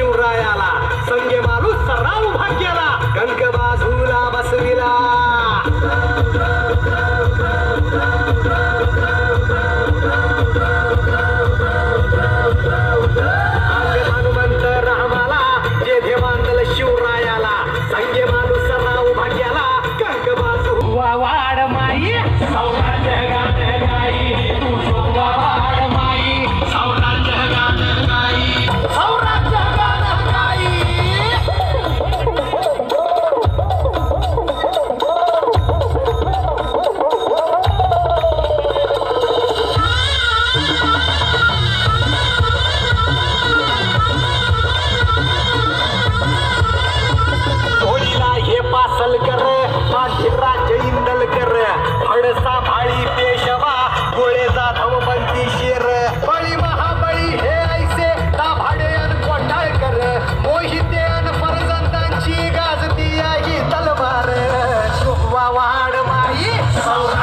शिवरायाला संगे Oh,